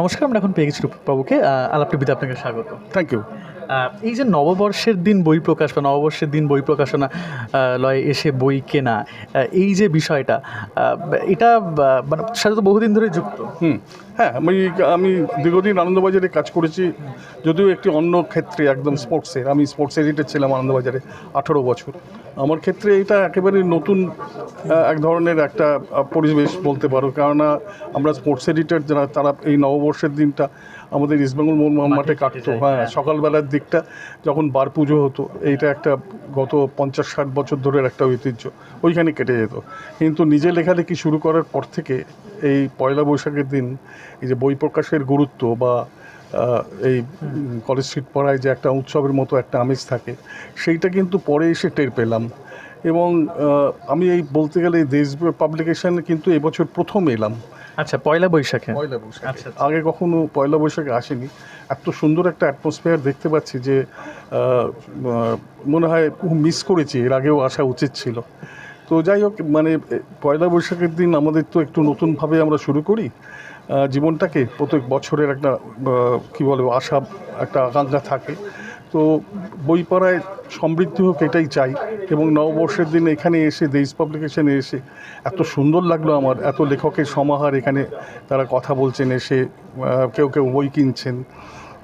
নমস্কার আমরা এখন পেয়ে গেছি রূপবাবুকে বাবুকে টিভিতে আপনাকে স্বাগত। থ্যাংক ইউ এই যে নববর্ষের দিন বই প্রকাশ বা নববর্ষের দিন বই প্রকাশনা লয় এসে বই কেনা এই যে বিষয়টা এটা মানে সাথে তো বহুদিন ধরে যুক্ত। হুম হ্যাঁ আমি আমি দীর্ঘদিন আনন্দবাজারে কাজ করেছি, যদিও একটি অন্য ক্ষেত্রে একদম স্পোর্টসে আমি স্পোর্টস এডিটর ছিলাম আনন্দবাজারে আঠারো বছর। আমার ক্ষেত্রে এটা একেবারে নতুন এক ধরনের একটা পরিবেশ বলতে পারো, কেননা আমরা স্পোর্টস এডিটর যারা, তারা এই নববর্ষের দিনটা আমাদের ইস্টবেঙ্গল মোড় মাঠে কাটতো হ্যাঁ সকালবেলার দিকটা যখন বার পুজো হতো এইটা একটা গত পঞ্চাশ ষাট বছর ধরে একটা ঐতিহ্য ওইখানে কেটে যেত। কিন্তু নিজে লেখালেখি শুরু করার পর থেকে এই পয়লা বৈশাখের দিন এই যে বই প্রকাশের গুরুত্ব বা এই কলেজ স্ট্রিট পাড়ায় যে একটা উৎসবের মতো একটা আমেজ থাকে সেইটা কিন্তু পরে এসে টের পেলাম। এবং আমি এই বলতে গেলে দেশ পাবলিকেশনে কিন্তু এবছর প্রথম এলাম। আচ্ছা পয়লা বৈশাখে? পয়লা বৈশাখ। আচ্ছা আগে কখনো পয়লা বৈশাখে আসেনি। এত সুন্দর একটা অ্যাটমসফিয়ার দেখতে পাচ্ছি যে মনে হয় খুব মিস করেছি এর আগেও আসা উচিত ছিল। তো যাই হোক মানে পয়লা বৈশাখের দিন আমাদের তো একটু নতুনভাবে আমরা শুরু করি। জীবনটাকে প্রত্যেক বছরের একটা কী বলব আশা একটা আকাঙ্ক্ষা থাকে। তো বই পড়ায় সমৃদ্ধি হোক এটাই চাই এবং নববর্ষের দিন এখানে এসে দেশ পাবলিকেশনে এসে এত সুন্দর লাগল আমার এত লেখকের সমাহার এখানে তারা কথা বলছেন এসে কেউ কেউ বই কিনছেন।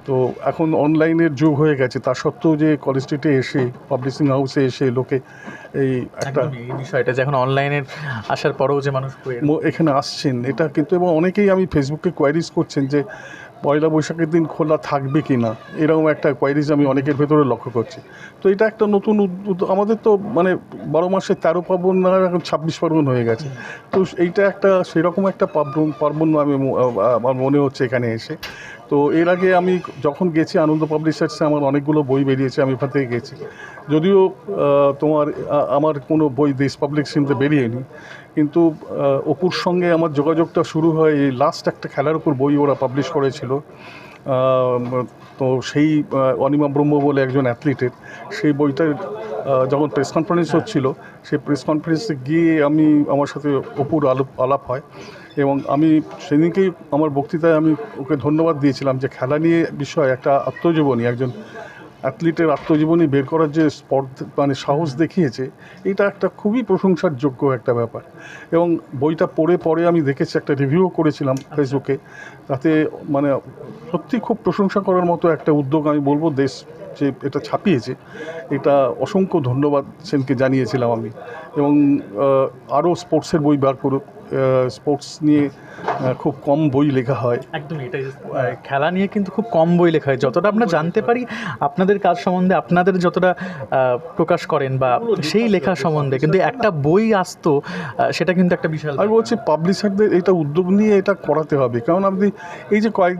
তো এখন অনলাইনের যুগ হয়ে গেছে তা সত্ত্বেও যে কলেজ স্ট্রিটে এসে পাবলিশিং হাউসে এসে লোকে এই একটা এই বিষয়টা যে এখন অনলাইনের আসার পরেও যে মানুষ এখানে আসছেন এটা কিন্তু এবং অনেকেই আমি ফেসবুকে কোয়ারিজ করছেন যে পয়লা বৈশাখের দিন খোলা থাকবে কি না, এরকম একটা কোয়ারিজ আমি অনেকের ভেতরে লক্ষ্য করছি। তো এটা একটা নতুন আমাদের তো মানে বারো মাসে তেরো পার্বণ না, এখন ছাব্বিশ পার্বণ হয়ে গেছে। তো এইটা একটা সেরকম একটা পার্বণ পার্বণ আমি আমার মনে হচ্ছে এখানে এসে। তো এর আগে আমি যখন গেছি আনন্দ পাবলিশার্সে, আমার অনেকগুলো বই বেরিয়েছে, আমি ওখান থেকে গেছি। যদিও তোমার আমার কোনো বই দেশ পাবলিকেশনতে বেরিয়েনি, কিন্তু অপুর সঙ্গে আমার যোগাযোগটা শুরু হয়, এই লাস্ট একটা খেলার উপর বই ওরা পাবলিশ করেছিল। তো সেই অনিমা ব্রহ্ম বলে একজন অ্যাথলিটের সেই বইটার যখন প্রেস কনফারেন্স হচ্ছিল, সেই প্রেস কনফারেন্সে গিয়ে আমি, আমার সাথে অপুর আলাপ হয়। এবং আমি সেদিনকেই আমার বক্তৃতায় আমি ওকে ধন্যবাদ দিয়েছিলাম যে খেলা নিয়ে বিষয় একটা আত্মজীবনী, একজন অ্যাথলিটের আত্মজীবনী বের করার যে স্পর্ধ মানে সাহস দেখিয়েছে, এটা একটা খুবই প্রশংসার যোগ্য একটা ব্যাপার। এবং বইটা পড়ে পরে আমি দেখেছি, একটা রিভিউ করেছিলাম ফেসবুকে, তাতে মানে সত্যি খুব প্রশংসা করার মতো একটা উদ্যোগ আমি বলব, দেশ যে এটা ছাপিয়েছে, এটা অসংখ্য ধন্যবাদ সেনকে জানিয়েছিলাম আমি। এবং আরও স্পোর্টসের বই বার করুক। স্পোর্টস নিয়ে খুব কম বই লেখা হয়। একদম এটাই খেলা নিয়ে কিন্তু খুব কম বই লেখা হয়। যতটা আমরা জানতে পারি আপনাদের কাজ সম্বন্ধে আপনাদের যতটা প্রকাশ করেন বা সেই লেখা সম্বন্ধে কিন্তু একটা বই আসতো সেটা কিন্তু একটা বিশাল আমি বলছি পাবলিশারদের এটা উদ্যোগ নিয়ে এটা করাতে হবে। কারণ আপনি এই যে কয়েক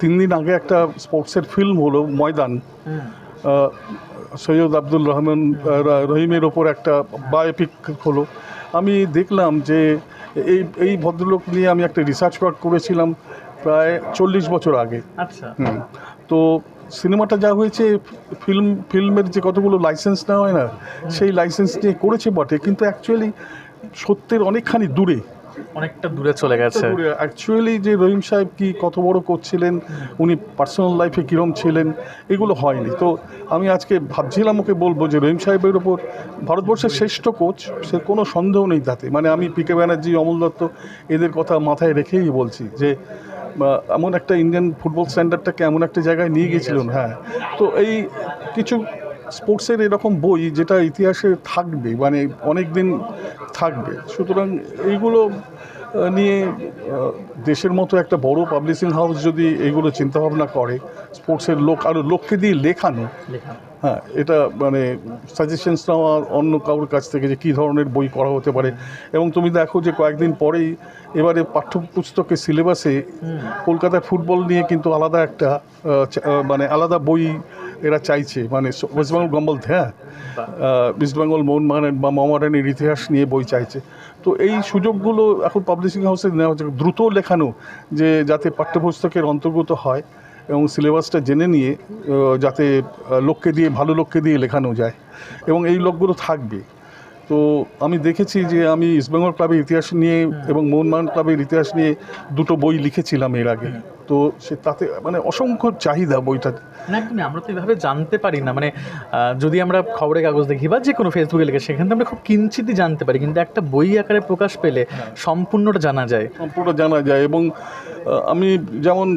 তিন দিন আগে একটা স্পোর্টসের ফিল্ম হলো ময়দান। সৈয়দ আব্দুল রহমান রহিমের ওপর একটা বায়োপিক হলো। আমি দেখলাম যে এই এই ভদ্রলোক নিয়ে আমি একটা রিসার্চ ওয়ার্ক করেছিলাম প্রায় চল্লিশ বছর আগে। আচ্ছা। হুম। তো সিনেমাটা যা হয়েছে ফিল্ম ফিল্মের যে কতগুলো লাইসেন্স নেওয়া হয় না সেই লাইসেন্স নিয়ে করেছে বটে কিন্তু অ্যাকচুয়ালি সত্যের অনেকখানি দূরে। অনেকটা দূরে চলে গেছে। অ্যাকচুয়ালি যে রহিম সাহেব কি কত বড় করছিলেন উনি পার্সোনাল লাইফে কীরম ছিলেন এগুলো হয়নি। তো আমি আজকে ভাবছিলাম ওকে বলব যে রহিম সাহেবের ওপর ভারতবর্ষের শ্রেষ্ঠ কোচ সে কোনো সন্দেহ নেই তাতে। মানে আমি পি কে ব্যানার্জি অমল দত্ত এদের কথা মাথায় রেখেই বলছি যে এমন একটা ইন্ডিয়ান ফুটবল স্ট্যান্ডার্ডটাকে এমন একটা জায়গায় নিয়ে গেছিলেন হ্যাঁ। তো এই কিছু স্পোর্টসের এরকম বই যেটা ইতিহাসে থাকবে মানে অনেক দিন থাকবে সুতরাং এইগুলো নিয়ে দেশের মতো একটা বড় পাবলিশিং হাউস যদি এইগুলো চিন্তাভাবনা করে স্পোর্টসের লোক আরও লোককে দিয়ে লেখানো হ্যাঁ এটা মানে সাজেশনস নেওয়া অন্য কারোর কাছ থেকে যে কী ধরনের বই করা হতে পারে এবং তুমি দেখো যে কয়েকদিন পরেই এবারে পাঠ্যপুস্তকের সিলেবাসে কলকাতার ফুটবল নিয়ে কিন্তু আলাদা একটা মানে আলাদা বই এরা চাইছে মানে ওয়েস্ট বেঙ্গল গম্বল হ্যাঁ? ইস্টবেঙ্গল মোহনবাগানের বা মোহামেডানের ইতিহাস নিয়ে বই চাইছে। তো এই সুযোগগুলো এখন পাবলিশিং হাউসে নেওয়া হচ্ছে। দ্রুত লেখানো, যে যাতে পাঠ্যপুস্তকের অন্তর্গত হয় এবং সিলেবাসটা জেনে নিয়ে যাতে লোককে দিয়ে, ভালো লোককে দিয়ে লেখানো যায়। এবং এই লোকগুলো থাকবে। তো আমি দেখেছি যে আমি ইস্টবেঙ্গল ক্লাবের ইতিহাস নিয়ে এবং মোহনবাগান ক্লাবের ইতিহাস নিয়ে দুটো বই লিখেছিলাম এর আগে। তো সে তাতে মানে অসংখ্য চাহিদা বইটা। না একদমই আমরা তো এভাবে জানতে পারি না। মানে যদি আমরা খবরের কাগজ দেখি বা যে কোনো ফেসবুকে লিখে সেখান থেকে আমরা খুব কিঞ্চিতই জানতে পারি। কিন্তু একটা বই আকারে প্রকাশ পেলে সম্পূর্ণটা জানা যায়। সম্পূর্ণ জানা যায় এবং আমি যেমন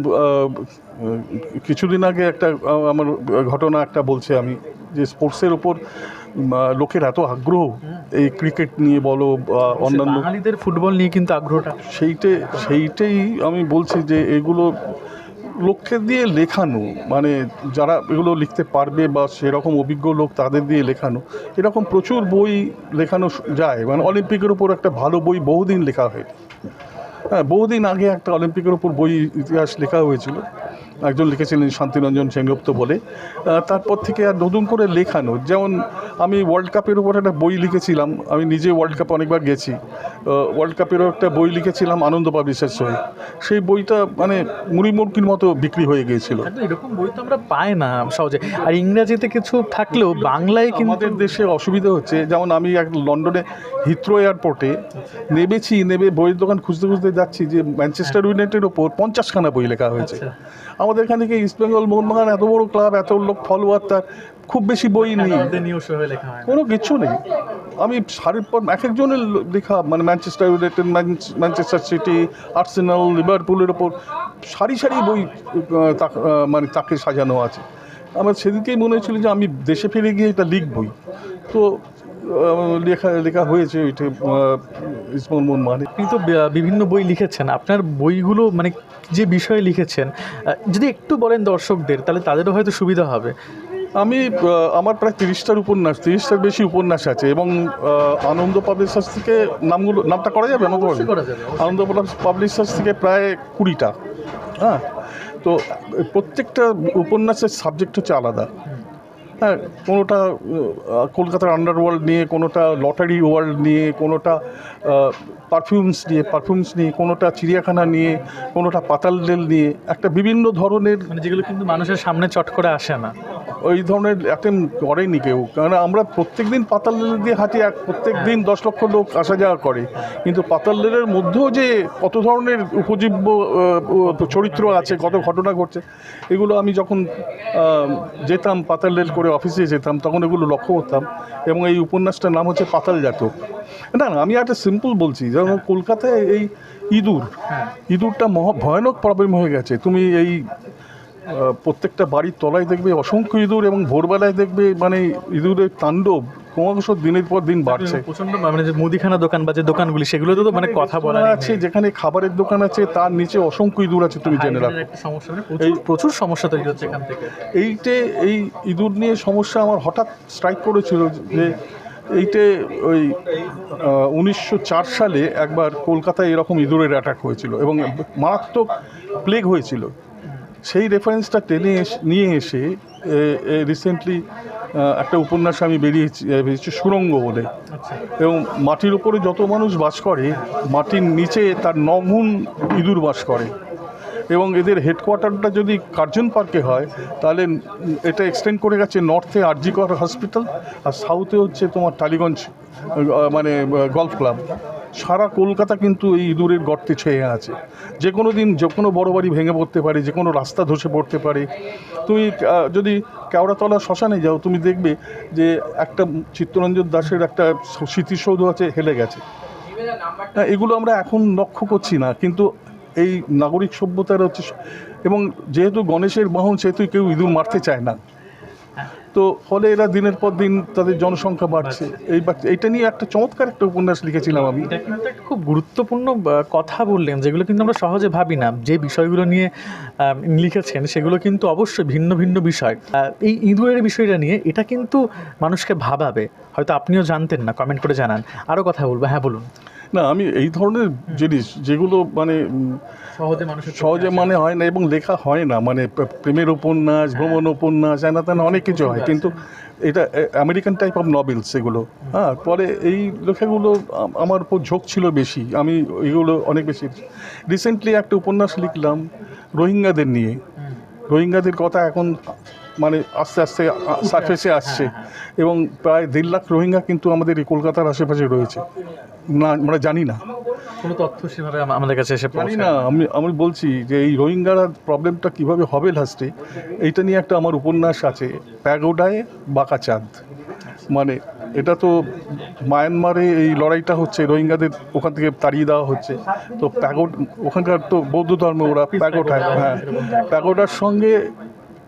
কিছুদিন আগে একটা আমার ঘটনা একটা বলছি আমি যে স্পোর্টসের ওপর লোকের এত আগ্রহ এই ক্রিকেট নিয়ে বলো বা অন্যান্য বাঙালিদের ফুটবল নিয়ে কিন্তু আগ্রহটা। সেইটাই সেইটাই আমি বলছি যে এগুলো লোককে দিয়ে লেখানো মানে যারা এগুলো লিখতে পারবে বা সেরকম অভিজ্ঞ লোক তাদের দিয়ে লেখানো এরকম প্রচুর বই লেখানো যায়। মানে অলিম্পিকের উপর একটা ভালো বই বহুদিন লেখা হয় হ্যাঁ বহুদিন আগে একটা অলিম্পিকের উপর বই ইতিহাস লেখা হয়েছিল। একজন লিখেছিলেন শান্তিরঞ্জন সেনগুপ্ত বলে। তারপর থেকে আর নতুন করে লেখানো যেমন আমি ওয়ার্ল্ড কাপের উপর একটা বই লিখেছিলাম আমি নিজে ওয়ার্ল্ড কাপে অনেকবার গেছি। ওয়ার্ল্ড কাপেরও একটা বই লিখেছিলাম আনন্দ পাবলিশার্স হয়ে। সেই বইটা মানে মুড়ি মুড়িমুড়কির মতো বিক্রি হয়ে গিয়েছিল। এরকম বই তো আমরা পাই না সহজে। আর ইংরাজিতে কিছু থাকলেও বাংলায় কিন্তু আমাদের দেশে অসুবিধা হচ্ছে যেমন আমি এক লন্ডনে হিথ্রো এয়ারপোর্টে নেমেছি নেমে বইয়ের দোকান খুঁজতে খুঁজতে যাচ্ছি যে ম্যানচেস্টার ইউনাইটেডের ওপর পঞ্চাশখানা বই লেখা হয়েছে। আচ্ছা। আমাদের এখান থেকে ইস্টবেঙ্গল মোহনবাগান এত বড় ক্লাব এত লোক ফলোয়ার তার খুব বেশি বই নেই। কোনো কিছু নেই। আমি সারির পর এক একজনের লেখা মানে Manchester United Manchester City Arsenal লিভারপুলের ওপর সারি সারি বই মানে তাকে সাজানো আছে। আমার সেদিনকেই মনে হয়েছিল যে আমি দেশে ফিরে গিয়ে এটা লিখবই। তো লেখা লেখা হয়েছে ওইটা মানে আপনি তো বিভিন্ন বই লিখেছেন। আপনার বইগুলো মানে যে বিষয়ে লিখেছেন যদি একটু বলেন দর্শকদের তাহলে তাদেরও হয়তো সুবিধা হবে। আমি আমার প্রায় তিরিশটার উপন্যাস তিরিশটার বেশি উপন্যাস আছে এবং আনন্দ পাবলিশার্স থেকে নামগুলো নামটা করা যাবে? যাবে, আনন্দ পাবলিশার্স থেকে প্রায় কুড়িটা হ্যাঁ? তো প্রত্যেকটা উপন্যাসের সাবজেক্ট হচ্ছে আলাদা। হ্যাঁ কোনোটা কলকাতার আন্ডারওয়ার্ল্ড নিয়ে, কোনোটা লটারি ওয়ার্ল্ড নিয়ে, কোনোটা পারফিউমস নিয়ে পারফিউমস নিয়ে, কোনোটা চিড়িয়াখানা নিয়ে, কোনোটা পাতাল রেল নিয়ে, একটা বিভিন্ন ধরনের মানে যেগুলো কিন্তু মানুষের সামনে চট করে আসে না। ওই ধরনের অ্যাটেম্প করেনি কেউ। কারণ আমরা প্রত্যেক দিন পাতাল রেল দিয়ে হাঁটি এক প্রত্যেক দিন দশ লক্ষ লোক আসা যাওয়া করে। কিন্তু পাতাল রেলের মধ্যেও যে কত ধরনের উপজীব্য চরিত্র আছে কত ঘটনা ঘটছে এগুলো আমি যখন যেতাম পাতাল রেল করে অফিসে যেতাম তখন এগুলো লক্ষ্য করতাম এবং এই উপন্যাসটার নাম হচ্ছে পাতাল জাতক। না না আমি একটা সিম্পল বলছি যেমন কলকাতায় এই ইঁদুর হ্যাঁ। ইঁদুরটা মহা ভয়ানক প্রবলেম হয়ে গেছে। তুমি এই প্রত্যেকটা বাড়ির তলায় দেখবে অসংখ্য ইঁদুর এবং ভোরবেলায় দেখবে মানে ইঁদুরের তাণ্ডব ক্রমশ দিনের পর দিন বাড়ছে। প্রচণ্ড মানে যে মুদিখানা দোকান বা যে দোকানগুলি সেগুলো তো মানে কথা বলা আছে যেখানে খাবারের দোকান আছে তার নিচে অসংখ্য ইঁদুর আছে তুমি জেনে রাখো। প্রচুর প্রচুর সমস্যা তৈরি হচ্ছে এখান থেকে। এইটে এই ইঁদুর নিয়ে সমস্যা আমার হঠাৎ স্ট্রাইক করেছিল যে এইটে ওই উনিশশো চার সালে একবার কলকাতায় এরকম ইঁদুরের অ্যাটাক হয়েছিল এবং মারাত্মক প্লেগ হয়েছিল। সেই রেফারেন্সটা টেনে এস- নিয়ে এসে রিসেন্টলি একটা উপন্যাস আমি বেরিয়েছি বেরিয়েছি সুরঙ্গ বলে। আচ্ছা। এবং মাটির উপরে যত মানুষ বাস করে মাটির নিচে তার নগুণ ইঁদুর বাস করে। এবং এদের হেডকোয়ার্টারটা যদি কার্জন পার্কে হয় তাহলে এটা এক্সটেন্ড করে গেছে নর্থে আরজিকর হসপিটাল আর সাউথে হচ্ছে তোমার টালিগঞ্জ মানে গলফ ক্লাব সারা কলকাতা কিন্তু এই ইঁদুরের গর্তে ছেয়ে আছে। যে কোনো দিন যে কোনো বড় বাড়ি ভেঙে পড়তে পারে, যে কোনো রাস্তা ধসে পড়তে পারে। তুমি যদি কেওড়াতলা শ্মশানে যাও, তুমি দেখবে যে একটা চিত্তরঞ্জন দাসের একটা স্মৃতিসৌধ আছে, হেলে গেছে। এগুলো আমরা এখন লক্ষ্য করছি না, কিন্তু এই নাগরিক সভ্যতার হচ্ছে এবং যেহেতু গণেশের বাহন সেহেতু কেউ ইঁদুর মারতে চায় না। তো ফলে এরা দিনের পর দিন তাদের জনসংখ্যা বাড়ছে। এই এইটা নিয়ে একটা চমৎকার একটা উপন্যাস লিখেছিলাম আমি। খুব গুরুত্বপূর্ণ কথা বললেন, যেগুলো কিন্তু আমরা সহজে ভাবি না। যে বিষয়গুলো নিয়ে লিখেছেন, সেগুলো কিন্তু অবশ্যই ভিন্ন ভিন্ন বিষয়। এই ইঁদুরের বিষয়টা নিয়ে এটা কিন্তু মানুষকে ভাবাবে। হয়তো আপনিও জানতেন না, কমেন্ট করে জানান। আরও কথা বলব। হ্যাঁ বলুন। না আমি এই ধরনের জিনিস যেগুলো মানে সহজে মানুষের সহজে মানে হয় না এবং লেখা হয় না মানে প্রে- প্রেমের উপন্যাস ভ্রমণ উপন্যাস এনা তেনা অনেক কিছু হয় কিন্তু এটা আমেরিকান টাইপ অফ নভেলস এগুলো। হ্যাঁ পরে এই লেখাগুলো আমার উপর ঝোঁক ছিল বেশি আমি এগুলো অনেক বেশি রিসেন্টলি একটা উপন্যাস লিখলাম রোহিঙ্গাদের নিয়ে। রোহিঙ্গাদের কথা এখন মানে আস্তে আস্তে সার্ফেসে আসছে এবং প্রায় দেড় লাখ রোহিঙ্গা কিন্তু আমাদের এই কলকাতার আশেপাশে রয়েছে। না আমরা জানি না। কোনো তথ্য সেভাবে আমাদের কাছে এসে জানি না আমি আমি বলছি যে এই রোহিঙ্গারা প্রবলেমটা কীভাবে হবে লাস্টে এইটা নিয়ে একটা আমার উপন্যাস আছে প্যাগোডায় বাঁকা চাঁদ। মানে এটা তো মায়ানমারে এই লড়াইটা হচ্ছে রোহিঙ্গাদের ওখান থেকে তাড়িয়ে দেওয়া হচ্ছে। তো প্যাগোড ওখানকার তো বৌদ্ধ ধর্ম ওরা প্যাগোডায় হ্যাঁ। প্যাগোডার সঙ্গে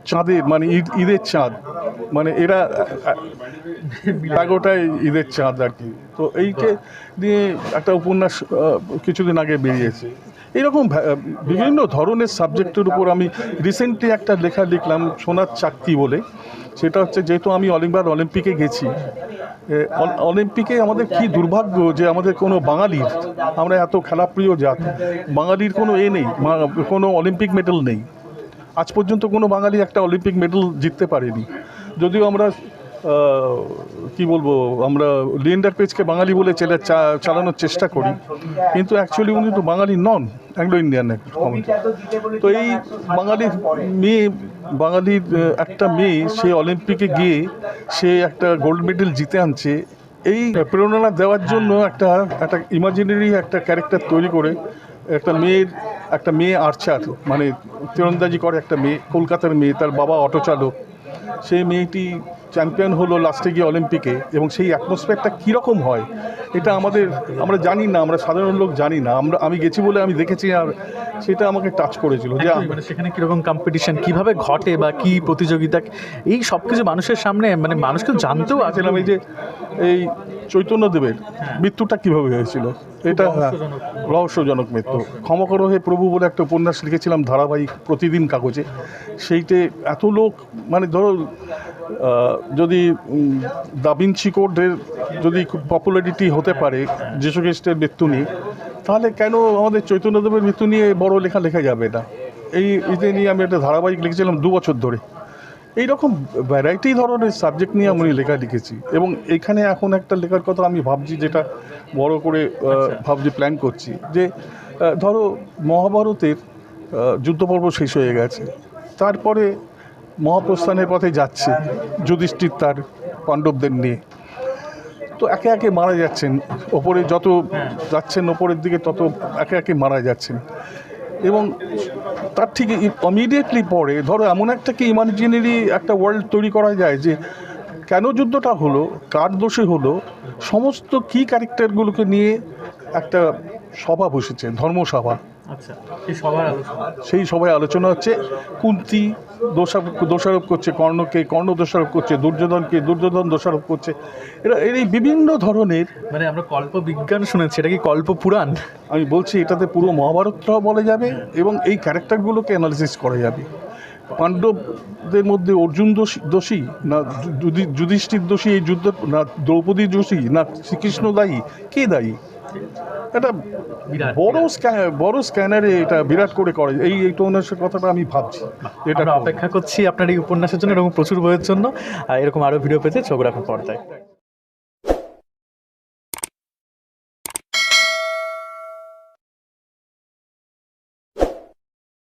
চাঁদের মানে ঈদ, ঈদের চাঁদ। মানে এরা প্যাগোটায় ঈদের চাঁদ আর কি। তো এইকে নিয়ে একটা উপন্যাস কিছুদিন আগে বেরিয়েছে। এইরকম ভা- বিভিন্ন ধরনের সাবজেক্টের উপর আমি রিসেন্টলি একটা লেখা লিখলাম, সোনার চাকতি বলে। সেটা হচ্ছে, যেহেতু আমি অলিম্পিয়ার অলিম্পিকে গেছি অলিম্পিকে আমাদের কি দুর্ভাগ্য যে আমাদের কোনো বাঙালির, আমরা এত খেলাপ্রিয় জাত, বাঙালির কোনো এ নেই কোনো অলিম্পিক মেডেল নেই। আজ পর্যন্ত কোনো বাঙালি একটা অলিম্পিক মেডেল জিততে পারেনি। যদিও আমরা কি বলব, আমরা লিয়েন্ডার পেজকে বাঙালি বলে চেলে চালানোর চেষ্টা করি, কিন্তু অ্যাকচুয়ালি উনি তো বাঙালি নন অ্যাংলো ইন্ডিয়ান তো এই বাঙালির মেয়ে বাঙালির একটা মেয়ে, সে অলিম্পিকে গিয়ে সে একটা গোল্ড মেডেল জিতে আনছে, এই প্রেরণা দেওয়ার জন্য একটা একটা ইমাজিনারি একটা ক্যারেক্টার তৈরি করে, একটা মেয়ের একটা মেয়ে আর্চার মানে তীরন্দাজি করে একটা মেয়ে, কলকাতার মেয়ে, তার বাবা অটো চালক সেই মেয়েটি চ্যাম্পিয়ন হলো লাস্টে গিয়ে অলিম্পিকে এবং সেই অ্যাটমসফিয়ারটা কীরকম হয় এটা আমাদের আমরা জানি না আমরা সাধারণ লোক জানি না। আমরা আমি গেছি বলে আমি দেখেছি আর সেটা আমাকে টাচ করেছিল যে মানে সেখানে কীরকম কম্পিটিশন কীভাবে ঘটে বা কি প্রতিযোগিতা এই সব কিছু মানুষের সামনে মানে মানুষকে জানতেও আছে ছিলাম এই যে এই চৈতন্যদেবের মৃত্যুটা কীভাবে হয়েছিল? এটা হ্যাঁ, রহস্যজনক মৃত্যু। ক্ষমা করো হে প্রভু বলে একটা উপন্যাস লিখেছিলাম ধারাবাহিক প্রতিদিন কাগজে। সেইটে এত লোক মানে ধরো যদি দাবিনচি কোডের যদি খুব পপুলারিটি হতে পারে যীশু খ্রিস্টের মৃত্যু নিয়ে তাহলে কেন আমাদের চৈতন্যদেবের মৃত্যু নিয়ে বড় লেখা লেখা যাবে না এই ইতে নিয়ে আমি একটা ধারাবাহিক লিখেছিলাম দু বছর ধরে। এইরকম ভ্যারাইটি ধরনের সাবজেক্ট নিয়ে আমি লেখা লিখেছি এবং এখানে এখন একটা লেখার কথা আমি ভাবছি যেটা বড় করে ভাবছি প্ল্যান করছি যে ধরো মহাভারতের যুদ্ধপর্ব শেষ হয়ে গেছে। তারপরে মহাপ্রস্থানের পথে যাচ্ছে, যুধিষ্ঠির তার পাণ্ডবদের নিয়ে। তো একে একে মারা যাচ্ছেন, ওপরে যত যাচ্ছেন ওপরের দিকে তত একে একে মারা যাচ্ছেন। এবং তার ঠিক ইমিডিয়েটলি পরে, ধরো এমন একটা কি ইমাজিনারি একটা ওয়ার্ল্ড তৈরি করা যায় যে, কেন যুদ্ধটা হলো, কার দোষে হলো, সমস্ত কি ক্যারেক্টারগুলোকে নিয়ে একটা সভা বসেছে, ধর্মসভা। আচ্ছা। সেই সবাই আলোচনা হচ্ছে। কুন্তি দোষারোপ দোষারোপ করছে কর্ণকে কর্ণ দোষারোপ করছে দুর্যোধনকে দুর্যোধন দোষারোপ করছে। এরা এর এই বিভিন্ন ধরনের মানে আমরা কল্প বিজ্ঞান শুনেছি এটা কি কল্প পুরাণ আমি বলছি এটাতে পুরো মহাভারতটাও বলা যাবে এবং এই ক্যারেক্টারগুলোকে অ্যানালিসিস করা যাবে। পাণ্ডবদের মধ্যে অর্জুন দোষী দোষী না যুধি- যুধিষ্ঠির দোষী এই যুদ্ধ না দ্রৌপদী দোষী না শ্রীকৃষ্ণ দায়ী? কে দায়ী? এটা বিরাট, বড় বড় স্ক্যানারে এটা বিরাট করে করে। এই এই উপন্যাসের কথাটা আমি ভাবছি। এটা অপেক্ষা করছি আপনার এই উপন্যাসের জন্য এরকম প্রচুর বইয়ের জন্য। আর এরকম আরও ভিডিও পেতে চোখ রাখুন পর্দায়।